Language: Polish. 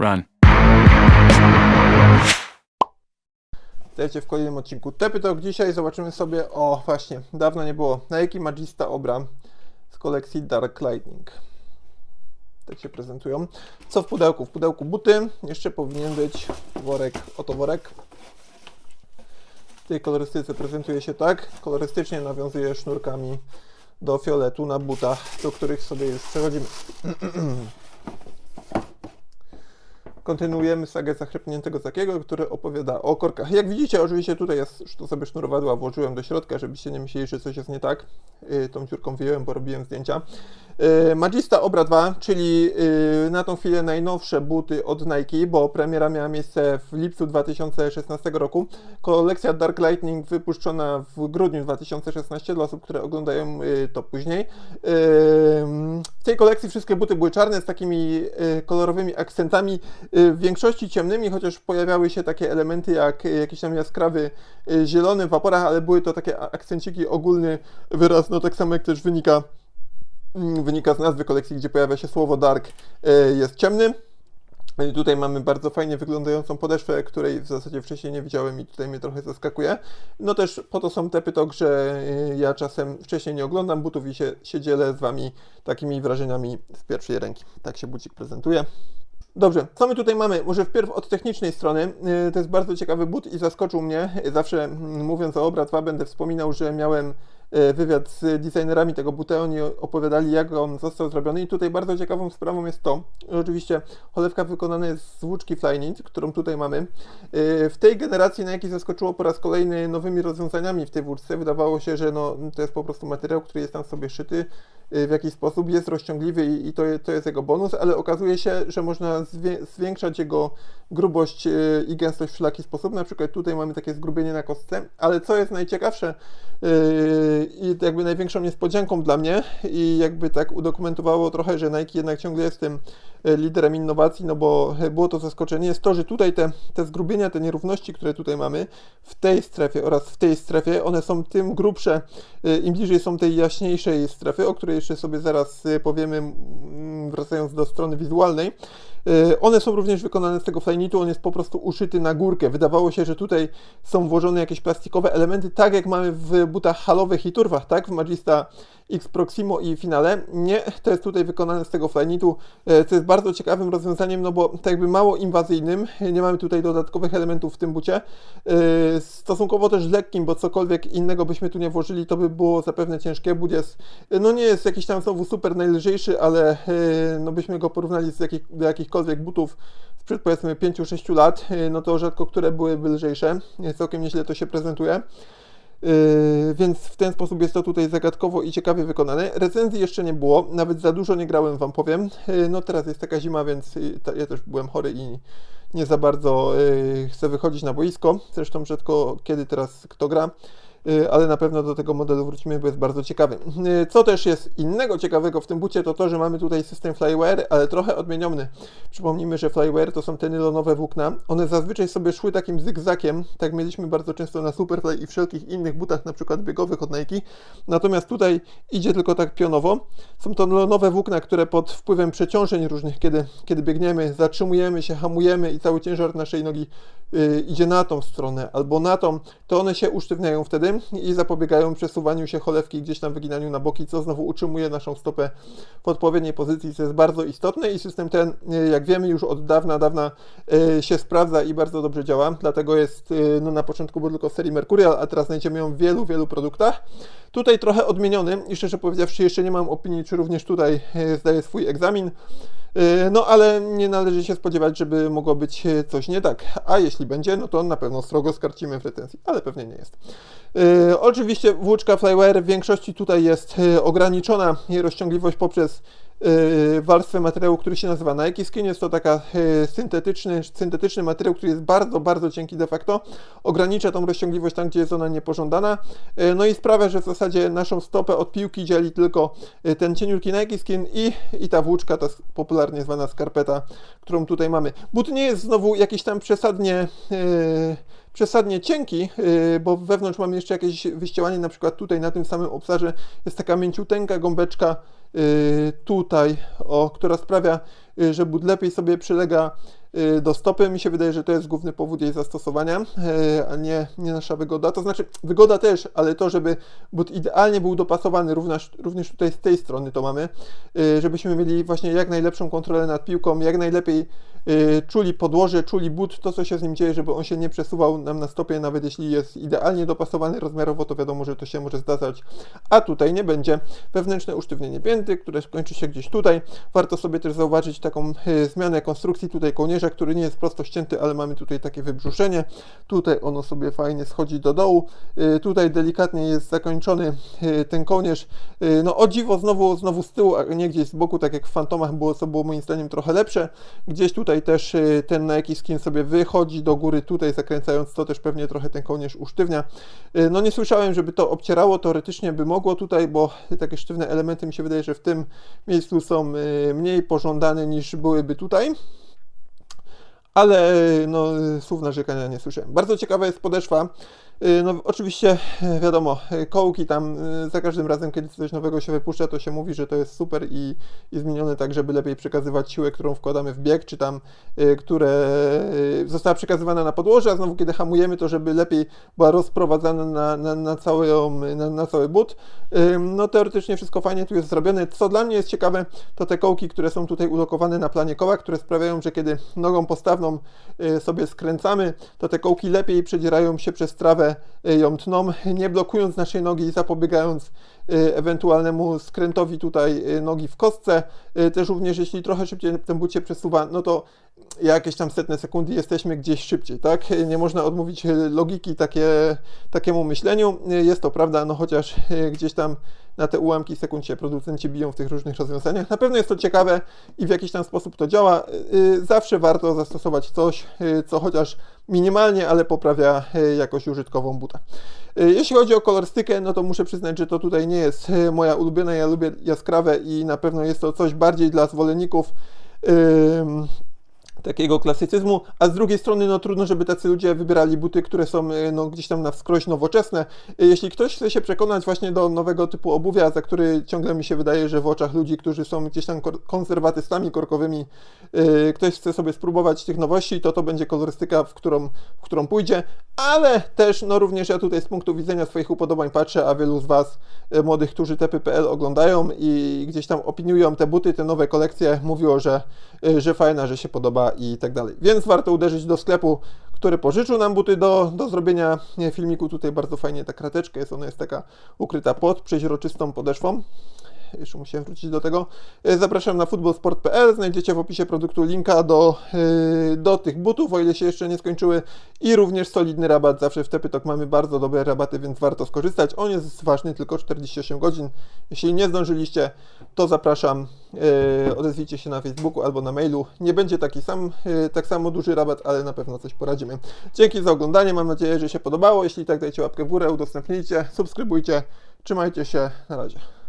Run. Witajcie w kolejnym odcinku Tepy Talk. Dzisiaj zobaczymy sobie, o właśnie, dawno nie było, Nike Magista Obra z kolekcji Dark Lightning. Tak się prezentują. Co w pudełku? W pudełku buty. Jeszcze powinien być worek, oto worek. W tej kolorystyce prezentuje się tak. Kolorystycznie nawiązuje sznurkami do fioletu na butach, do których sobie już przechodzimy. Kontynuujemy sagę zachrypniętego takiego, który opowiada o korkach. Jak widzicie, oczywiście tutaj już to sobie sznurowadła włożyłem do środka, żebyście nie myśleli, że coś jest nie tak. Yy, tą dziurką wyjąłem, bo robiłem zdjęcia. Yy, Magista Obra 2, czyli yy, na tą chwilę najnowsze buty od Nike, bo premiera miała miejsce w lipcu 2016 roku. Kolekcja Dark Lightning wypuszczona w grudniu 2016 dla osób, które oglądają yy, to później. W tej kolekcji wszystkie buty były czarne z takimi kolorowymi akcentami, w większości ciemnymi, chociaż pojawiały się takie elementy jak jakiś tam jaskrawy zielony w waporach, ale były to takie akcenciki, ogólny wyraz, no tak samo jak też wynika, wynika z nazwy kolekcji, gdzie pojawia się słowo dark, yy, jest ciemny. I Tutaj mamy bardzo fajnie wyglądającą podeszwę, której w zasadzie wcześniej nie widziałem i tutaj mnie trochę zaskakuje. No też po to są te pytok, że y, ja czasem wcześniej nie oglądam butów i się, się dzielę z Wami takimi wrażeniami z pierwszej ręki. Tak się bucik prezentuje. Dobrze, co my tutaj mamy? Może wpierw od technicznej strony. To jest bardzo ciekawy but i zaskoczył mnie. Zawsze mm, mówiąc o Obra 2 będę wspominał, że miałem wywiad z designerami tego buta. Oni opowiadali jak on został zrobiony i tutaj bardzo ciekawą sprawą jest to, że oczywiście cholewka wykonana jest z włóczki Flyknit, którą tutaj mamy. Yy, W tej generacji Nike zaskoczyło po raz kolejny nowymi rozwiązaniami w tej włóczce. Wydawało się, że no, to jest po prostu materiał, który jest tam sobie szyty w jakiś sposób, jest rozciągliwy i, i to, to jest jego bonus, ale okazuje się, że można zwię- zwiększać jego grubość yy, i gęstość w wszelaki sposób. Na przykład tutaj mamy takie zgrubienie na kostce, ale co jest najciekawsze yy, i jakby największą niespodzianką dla mnie i jakby tak udokumentowało trochę, że Nike jednak ciągle jest tym liderem innowacji, no bo yy, było to zaskoczenie, jest to, że tutaj te, te zgrubienia, te nierówności, które tutaj mamy w tej strefie oraz w tej strefie, one są tym grubsze, yy, im bliżej są tej jaśniejszej strefy, o której jeszcze sobie zaraz powiemy, wracając do strony wizualnej. One są również wykonane z tego flyknitu, on jest po prostu uszyty na górkę. Wydawało się, że tutaj są włożone jakieś plastikowe elementy, tak jak mamy w butach halowych i turwach, tak? W Magista X Proximo i Finale. Nie, to jest tutaj wykonane z tego flyknitu, yy, co jest bardzo ciekawym rozwiązaniem, no bo tak jakby mało inwazyjnym. Nie mamy tutaj dodatkowych elementów w tym bucie. Yy, Stosunkowo też lekkim, bo cokolwiek innego byśmy tu nie włożyli, to by było zapewne ciężkie. But jest, no nie jest jakiś tam znowu super najlżejszy, ale no byśmy go porównali z jakich, do jakichkolwiek butów sprzed powiedzmy 5-6 lat, no to rzadko które byłyby lżejsze. Całkiem nieźle to się prezentuje. Yy, więc w ten sposób jest to tutaj zagadkowo i ciekawie wykonane. Recenzji jeszcze nie było, nawet za dużo nie grałem, wam powiem. Yy, no teraz jest taka zima, więc ja też byłem chory i nie za bardzo yy, chcę wychodzić na boisko. Zresztą rzadko kiedy teraz kto gra. Yy, Ale na pewno do tego modelu wrócimy, bo jest bardzo ciekawy. Yy, Co też jest innego ciekawego w tym bucie, to to, że mamy tutaj system Flyware, ale trochę odmieniony. Przypomnijmy, że Flyware to są te nylonowe włókna. One zazwyczaj sobie szły takim zygzakiem, tak mieliśmy bardzo często na Superfly i wszelkich innych butach, na przykład biegowych od Nike. Natomiast tutaj idzie tylko tak pionowo. Są to nylonowe włókna, które pod wpływem przeciążeń różnych, kiedy, kiedy biegniemy, zatrzymujemy się, hamujemy i cały ciężar naszej nogi y, idzie na tą stronę albo na tą, to one się usztywniają wtedy i zapobiegają przesuwaniu się cholewki gdzieś tam wyginaniu na boki, co znowu utrzymuje naszą stopę w odpowiedniej pozycji, co jest bardzo istotne i system ten, y, jak wiemy, już od dawna, dawna y, się sprawdza i bardzo dobrze działa, dlatego jest, y, no na początku był tylko w serii Mercurial, a teraz znajdziemy ją w wielu, wielu produktach. Tutaj trochę odmieniony i szczerze powiedziawszy jeszcze nie mam opinii, czy również tutaj y, zdaję swój egzamin. Yy, No, ale nie należy się spodziewać, żeby mogło być yy, coś nie tak. A jeśli będzie, no to na pewno strogo skarcimy w recenzji, ale pewnie nie jest. Yy, oczywiście włóczka Flyware w większości tutaj jest yy, ograniczona jej rozciągliwość poprzez warstwę materiału, który się nazywa Nike Skin. Jest to taka yy, syntetyczny, syntetyczny materiał, który jest bardzo, bardzo cienki de facto. Ogranicza tą rozciągliwość tam, gdzie jest ona niepożądana. Yy, no i sprawia, że w zasadzie naszą stopę od piłki dzieli tylko ten cieniutki Nike Skin i, i ta włóczka, ta popularnie zwana skarpeta, którą tutaj mamy. But nie jest znowu jakiś tam przesadnie przesadnie cienki, bo wewnątrz mamy jeszcze jakieś wyścielanie, na przykład tutaj na tym samym obszarze jest taka mięciuteńka gąbeczka y, tutaj, o, która sprawia, y, że but lepiej sobie przylega y, do stopy. Mi się wydaje, że to jest główny powód jej zastosowania, y, a nie, nie nasza wygoda. To znaczy, wygoda też, ale to, żeby but idealnie był dopasowany, również, również tutaj z tej strony to mamy, y, żebyśmy mieli właśnie jak najlepszą kontrolę nad piłką, jak najlepiej y, czuli podłoże, czuli but, to co się z nim dzieje, żeby on się nie przesuwał nam na stopie, nawet jeśli jest idealnie dopasowany rozmiarowo, to wiadomo, że to się może zdarzać, a tutaj nie będzie. Wewnętrzne usztywnienie pięty, które kończy się gdzieś tutaj. Warto sobie też zauważyć taką y, zmianę konstrukcji tutaj kołnierza, który nie jest prosto ścięty, ale mamy tutaj takie wybrzuszenie. Tutaj ono sobie fajnie schodzi do dołu. Y, Tutaj delikatnie jest zakończony y, ten kołnierz. Y, No o dziwo znowu, znowu z tyłu, a nie gdzieś z boku, tak jak w Fantomach było, co było moim zdaniem trochę lepsze. Gdzieś tutaj też y, ten jakiś skin sobie wychodzi do góry, tutaj zakręcając to też pewnie trochę ten kołnierz usztywnia. Y, No nie słyszałem, żeby to obcierało, teoretycznie by mogło tutaj, bo takie sztywne elementy mi się wydaje, że w tym miejscu są y, mniej pożądane niż byłyby tutaj ale no, słów narzekania nie słyszałem. Bardzo ciekawa jest podeszwa. Y, No, oczywiście, y, wiadomo, y, kołki tam y, za każdym razem, kiedy coś nowego się wypuszcza, to się mówi, że to jest super i, i zmienione tak, żeby lepiej przekazywać siłę, którą wkładamy w bieg, czy tam, które została przekazywana na podłoże, a znowu, kiedy hamujemy, to żeby lepiej była rozprowadzana na, na, na, cały, na, na cały but. No, teoretycznie wszystko fajnie tu jest zrobione. Co dla mnie jest ciekawe, to te kołki, które są tutaj ulokowane na planie koła, które sprawiają, że kiedy nogą postawną sobie skręcamy, to te kołki lepiej przedzierają się przez trawę, y, ją tną, nie blokując naszej nogi i zapobiegając y, ewentualnemu skrętowi tutaj y, nogi w kostce. Też również jeśli trochę szybciej ten but się przesuwa, no to jakieś tam setne sekundy jesteśmy gdzieś szybciej, tak? Nie można odmówić logiki takie, takiemu myśleniu. Jest to prawda, no chociaż gdzieś tam na te ułamki sekund się producenci biją w tych różnych rozwiązaniach. Na pewno jest to ciekawe i w jakiś tam sposób to działa. Y, Zawsze warto zastosować coś, y, co chociaż minimalnie, ale poprawia y, jakość użytkową buta. Y, Jeśli chodzi o kolorystykę, no to muszę przyznać, że to tutaj nie jest y, moja ulubiona. Ja lubię jaskrawe i na pewno jest to coś bardziej dla zwolenników. ym, takiego klasycyzmu, a z drugiej strony no trudno, żeby tacy ludzie wybierali buty, które są y, no, gdzieś tam na wskroś nowoczesne. Y, Jeśli ktoś chce się przekonać właśnie do nowego typu obuwia, za który ciągle mi się wydaje, że w oczach ludzi, którzy są gdzieś tam konserwatystami korkowymi, y, ktoś chce sobie spróbować tych nowości, to to będzie kolorystyka, w którą, w którą pójdzie, ale też no również ja tutaj z punktu widzenia swoich upodobań patrzę, a wielu z Was y, młodych, którzy TPPL oglądają i gdzieś tam opiniują te buty, te nowe kolekcje, mówiło, że, y, że fajna, że się podoba i tak dalej. Więc warto uderzyć do sklepu, który pożyczył nam buty do, do zrobienia filmiku. Tutaj bardzo fajnie ta krateczka jest, ona jest taka ukryta pod przeźroczystą podeszwą. Jeszcze musiałem wrócić do tego. E, Zapraszam na futbolsport.pl. Znajdziecie w opisie produktu linka do, e, do tych butów, o ile się jeszcze nie skończyły. I również solidny rabat. Zawsze w Tepytok mamy bardzo dobre rabaty, więc warto skorzystać. On jest ważny tylko 48 godzin. Jeśli nie zdążyliście, to zapraszam. e, Odezwijcie się na Facebooku albo na mailu. Nie będzie taki sam, tak samo duży rabat, ale na pewno coś poradzimy. Dzięki za oglądanie. Mam nadzieję, że się podobało. Jeśli tak, dajcie łapkę w górę, udostępnijcie, subskrybujcie. Trzymajcie się. Na razie.